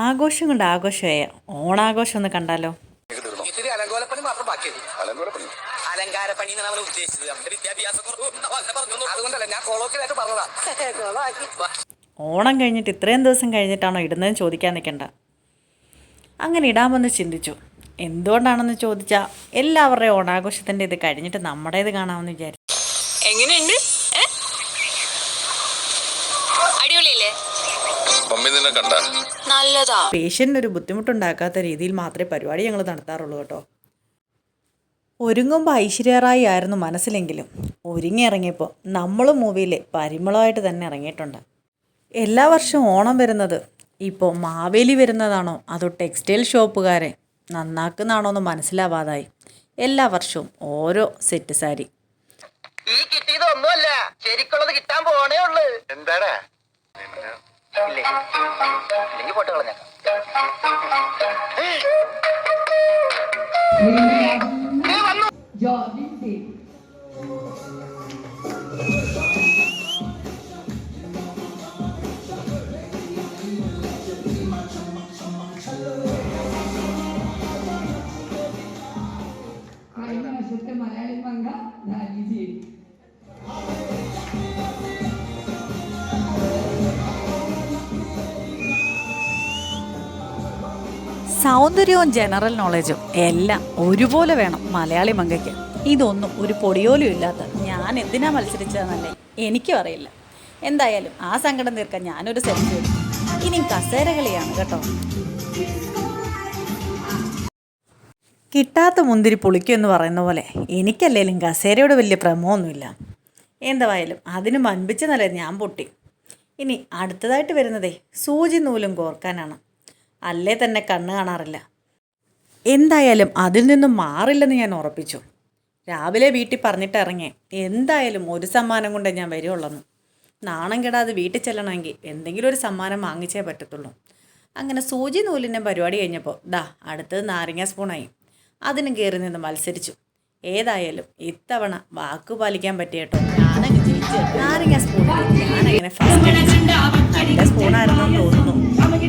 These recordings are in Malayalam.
ആഘോഷം കൊണ്ട് ആഘോഷമായ ഓണാഘോഷം ഒന്ന് കണ്ടാലോ? ഇത്തിരി അലങ്കോലപ്പണി മാത്രം ബാക്കിയത് അലങ്കോലപ്പണി. അലങ്കാരപ്പണി നമ്മൾ ഉദ്ദേശിച്ചത്. നമ്മുടെ വിദ്യാഭ്യാസ അതുകൊണ്ടല്ല ഞാൻ കൊളോക്കിലായിട്ട് പറഞ്ഞതാ. ഓണം കഴിഞ്ഞിട്ട് ഇത്രയും ദിവസം കഴിഞ്ഞിട്ടാണോ ഇടുന്നതെന്ന് ചോദിക്കാൻ നിൽക്കണ്ട. അങ്ങനെ ഇടാമെന്ന് ചിന്തിച്ചു. എന്തുകൊണ്ടാണെന്ന് ചോദിച്ചാൽ എല്ലാവരുടെയും ഓണാഘോഷത്തിന്റെ ഇത് കഴിഞ്ഞിട്ട് നമ്മുടേത് കാണാമെന്ന് വിചാരിച്ചു. എങ്ങനെയുണ്ട്? അടിപൊളിയല്ലേ? മമ്മി നിന്നെ കണ്ട? നല്ലതാ. പേഷ്യന്റിന് ഒരു ബുദ്ധിമുട്ടുണ്ടാക്കാത്ത രീതിയിൽ മാത്രമേ പരിപാടി ഞങ്ങൾ നടത്താറുള്ളൂ കേട്ടോ. ഒരുങ്ങുമ്പോൾ ഐശ്വര്യറായി ആയിരുന്നു മനസ്സിലെങ്കിലും. ഒരുങ്ങി ഇറങ്ങിയപ്പോൾ നമ്മളും മൂവിയിൽ പരിമളമായിട്ട് തന്നെ ഇറങ്ങിയിട്ടുണ്ട്. എല്ലാ വർഷവും ഓണം വരുന്നത് ഇപ്പോൾ മാവേലി വരുന്നതാണോ? അതോ ടെക്സ്റ്റൈൽ ഷോപ്പുകാരെ നന്നാക്കുന്നതാണോ എന്ന് മനസ്സിലാവാതായി. എല്ലാ വർഷവും ഓരോ സെറ്റ് സാരി. ഈ കിട്ടിയതൊന്നുമല്ല. ശരിക്കുള്ളത് കിട്ടാൻ പോണേ ഉള്ളു. എന്താടാ? ഇല്ലെങ്കിൽ പോട്ട് കളഞ്ഞേക്കാം. സൗന്ദര്യവും ജനറൽ നോളജും എല്ലാം ഒരുപോലെ വേണം മലയാളി മങ്കയ്ക്ക് ഇതൊന്നും ഒരു പൊടിയോലും ഇല്ലാത്ത ഞാൻ എന്തിനാ മത്സരിച്ചതെന്നല്ലേ എനിക്കും അറിയില്ല. എന്തായാലും ആ സങ്കടം തീർക്കാൻ ഞാനൊരു സെൽഫി ഇനി കസേര കളിയാണ് കേട്ടോ. കിട്ടാത്ത മുന്തിരി പുളിക്കുമെന്ന് പറയുന്ന പോലെ എനിക്കല്ലേലും കസേരയോട് വലിയ ഭ്രമമൊന്നുമില്ല എന്തായാലും അതിന് മൻപിച്ച നില ഞാൻ പൊട്ടി. ഇനി അടുത്തതായിട്ട് വരുന്നതേ സൂചി നൂലും കോർക്കാനാണ്. അല്ലേ തന്നെ കണ്ണ് കാണാറില്ല. എന്തായാലും അതിൽ നിന്നും മാറില്ലെന്ന് ഞാൻ ഉറപ്പിച്ചു. രാവിലെ വീട്ടിൽ പറഞ്ഞിട്ട് ഇറങ്ങി. എന്തായാലും ഒരു സമ്മാനം കൊണ്ടേ ഞാൻ വരുവുള്ളെന്ന്. നാണം കെടാതെ വീട്ടിൽ ചെല്ലണമെങ്കിൽ എന്തെങ്കിലും ഒരു സമ്മാനം വാങ്ങിച്ചേ പറ്റത്തുള്ളൂ. അങ്ങനെ സൂചി നൂലിന്റെ പരിപാടി കഴിഞ്ഞപ്പോൾ ദാ അടുത്തത് നാരങ്ങ സ്പൂണായി. അതിനും കയറി നിന്ന് മത്സരിച്ചു. ഏതായാലും ഇത്തവണ വാക്കു പാലിക്കാൻ പറ്റിയ കേട്ടോ ഞാനങ്ങ് ജയിച്ചു നാരങ്ങ സ്പൂൺ ഞാനങ്ങനെ ഫസ്റ്റ് നല്ല സ്പൂണായിരുന്നെന്ന് തോന്നുന്നു.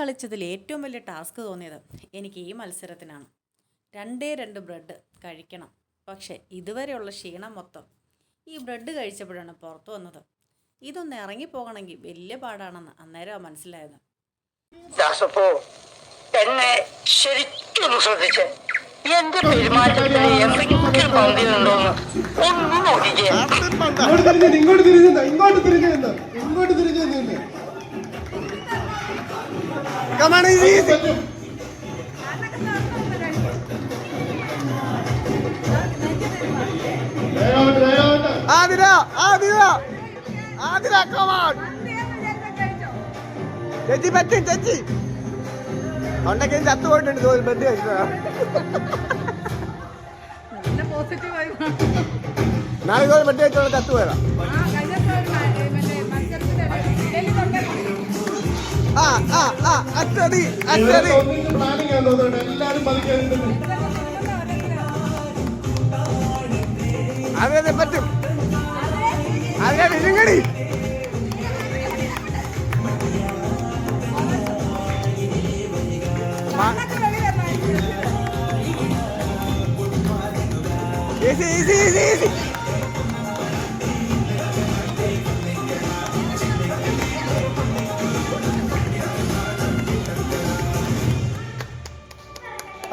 കളിച്ചതിൽ ഏറ്റവും വലിയ ടാസ്ക് തോന്നിയത് എനിക്ക് ഈ മത്സരത്തിനാണ്. രണ്ടേ രണ്ട് ബ്രെഡ് കഴിക്കണം. പക്ഷേ ഇതുവരെയുള്ള ക്ഷീണം മൊത്തം ഈ ബ്രെഡ് കഴിച്ചപ്പോഴാണ് പുറത്തു വന്നത്. ഇതൊന്ന് ഇറങ്ങിപ്പോകണമെങ്കിൽ വലിയ പാടാണെന്ന് അന്നേരം മനസ്സിലായത്. എന്നെ ശരിക്കൊന്ന് ശ്രദ്ധിച്ച്. എന്റെ പെരുമാറ്റത്തിന് എന്തെങ്കിലും പന്തിയുണ്ടോന്ന് ഒന്ന് നോക്കിക്കേ. ഇങ്ങോട്ട് തിരിഞ്ഞു ഇങ്ങോട്ട് തിരിഞ്ഞു ഇങ്ങോട്ട് തിരിഞ്ഞു നിന്ന്. പറ്റും. ദയവായിട്ട്, ദയവായിട്ട്. ആതിര ആതിര ആതിര കമാൺ ചേച്ചി പറ്റും ചേച്ചി ഉണ്ടെങ്കിൽ ചത്തു പോയിട്ടുണ്ട് തോന്നി ബന്ധു കഴിച്ചതാ നാളെ ഇതുപോലെ ബന്ധു കഴിച്ചോളാം ചത്തു പോയതാ പതുക്കെ അച്ചടി അതെ അതെ പറ്റും. അതെ വിഴുങ്ങടി. ഈസി ഈസി ഈസി ഈസി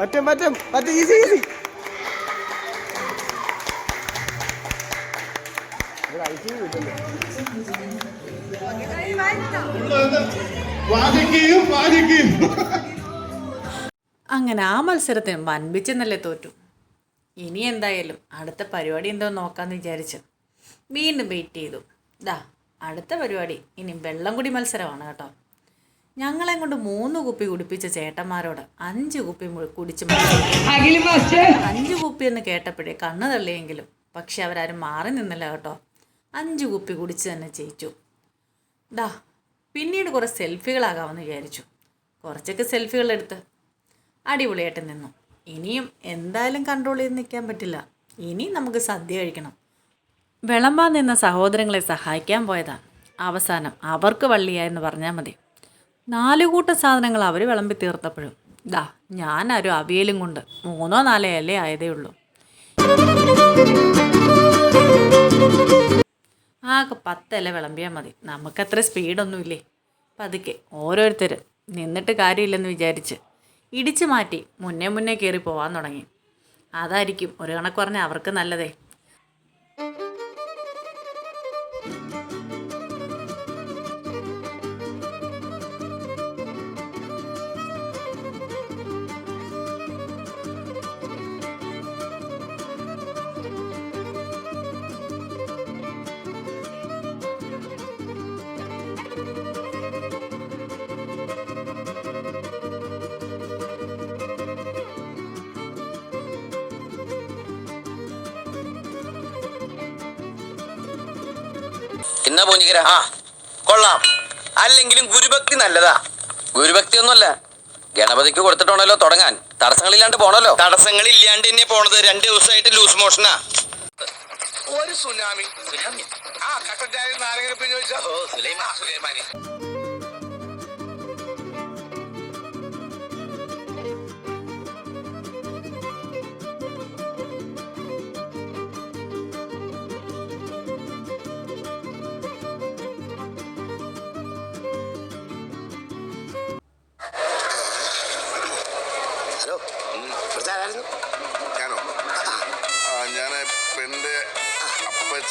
പറ്റും പറ്റും പറ്റും ഈസി ഈസി അങ്ങനെ ആ മത്സരത്തിന് വൻപിച്ചെന്നല്ലേ തോറ്റു. ഇനി എന്തായാലും അടുത്ത പരിപാടി എന്തോ നോക്കാമെന്ന് വിചാരിച്ചു. വീണ്ടും വെയിറ്റ് ചെയ്തു. ദാ അടുത്ത പരിപാടി. ഇനി വെള്ളം കുടി മത്സരമാണ് കേട്ടോ. ഞങ്ങളെ കൊണ്ട് മൂന്ന് കുപ്പി കുടിപ്പിച്ച ചേട്ടന്മാരോട് അഞ്ച് കുപ്പി കുടിച്ചു അഞ്ച് കുപ്പി എന്ന് കേട്ടപ്പോഴേ കണ്ണു തള്ളിയെങ്കിലും പക്ഷെ അവരാരും മാറി നിന്നില്ല കേട്ടോ. അഞ്ച് കുപ്പി കുടിച്ച് തന്നെ ജയിച്ചു. ദാ പിന്നീട് കുറേ സെൽഫികളാകാമെന്ന് വിചാരിച്ചു. കുറച്ചൊക്കെ സെൽഫികൾ എടുത്ത് അടിപൊളിയായിട്ട് നിന്നു. ഇനിയും എന്തായാലും കൺട്രോൾ ചെയ്ത് നിൽക്കാൻ പറ്റില്ല. ഇനി നമുക്ക് സദ്യ കഴിക്കണം. വിളമ്പാൻ നിന്ന സഹോദരങ്ങളെ സഹായിക്കാൻ പോയതാണ് അവസാനം അവർക്ക് വള്ളിയായെന്ന് പറഞ്ഞാൽ മതി. നാല് കൂട്ടം സാധനങ്ങൾ അവർ വിളമ്പി തീർത്തപ്പോഴും ദാ ഞാനൊരു അവിയലും കൊണ്ട് മൂന്നോ നാലോ അല്ലേ ആയതേ ഉള്ളൂ. ആകെ പത്തില വിളമ്പിയാൽ മതി. നമുക്കത്ര സ്പീഡൊന്നുമില്ലേ? പതുക്കെ ഓരോരുത്തർ നിന്നിട്ട് കാര്യമില്ലെന്ന് വിചാരിച്ച് ഇടിച്ചു മാറ്റി മുന്നേ മുന്നേ കയറി പോവാൻ തുടങ്ങി. അതായിരിക്കും ഒരു കണക്ക് പറഞ്ഞാൽ അവർക്ക് നല്ലതേ. എന്നാ പോഞ്ഞിക്കര ആ കൊള്ളാം. അല്ലെങ്കിലും ഗുരുഭക്തി നല്ലതാ. ഗുരുഭക്തി ഒന്നുമല്ല ഗണപതിക്ക് കൊടുത്തിട്ടുണ്ടല്ലോ തുടങ്ങാൻ. തടസ്സങ്ങളില്ലാണ്ട് പോണല്ലോ. തടസ്സങ്ങളില്ലാണ്ട് തന്നെ പോണത്. രണ്ട് ദിവസമായിട്ട് ലൂസ് മോഷനാ. ഒരു സുനാമി. സുനാമി? ആ കട്ടായ നാരങ്ങനെ പിന്നെ ചോദിച്ചോ ഓ സുലൈമാ സുലൈമാനി.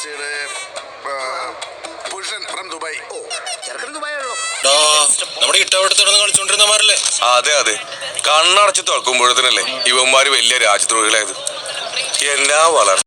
ആ, പുരുഷൻ ഫ്രം ദുബായ്. ഓ ചെറുക്കൻ ദുബായുള്ളൂ നമ്മുടെ ഇട്ടവിടത്തോടെ കളിച്ചോണ്ടിരുന്നമാരല്ലേ അതെ അതെ. കണ്ണടച്ച് തുറക്കുമ്പോഴത്തേനല്ലേ ഇവന്മാര് വലിയ രാജ്യദ്രോഹികളായത് എന്നാ വളർ